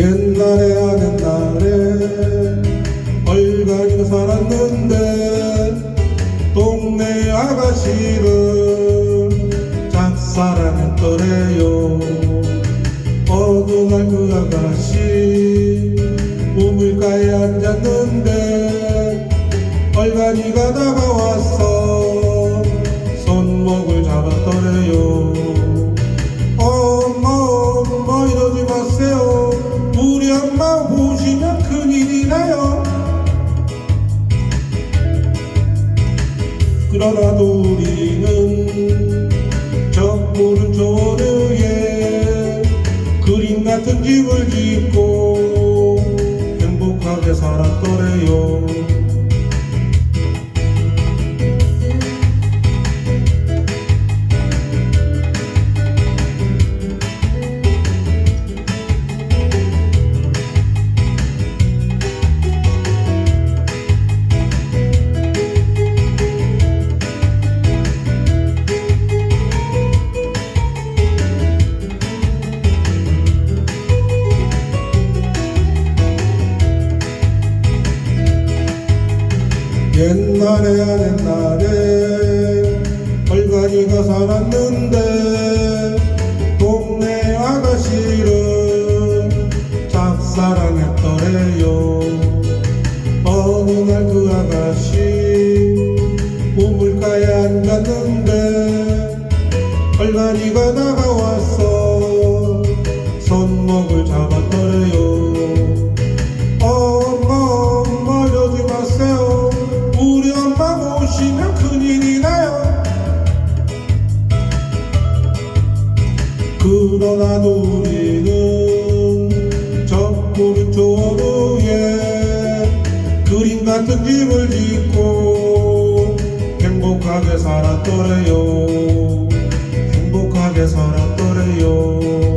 옛날에 하는 날에 얼간이가 살았는데 동네 아가씨를 짝사랑했더래요. 어느 날 그 아가씨 우물가에 앉았는데 얼간이가 다가왔어 그러나도 우리는 저 오른쪽 어느에 그림 같은 집을 짓고 옛날에 하는 날에 얼간이가 살았는데 동네 아가씨를 짝사랑했더래요. 어느 날 그 아가씨 우물가에 앉았는데 얼간이가 다가왔어 그러나도 우리는 저 오른쪽 어루에 그림 같은 집을 짓고 행복하게 살았더래요. 행복하게 살았더래요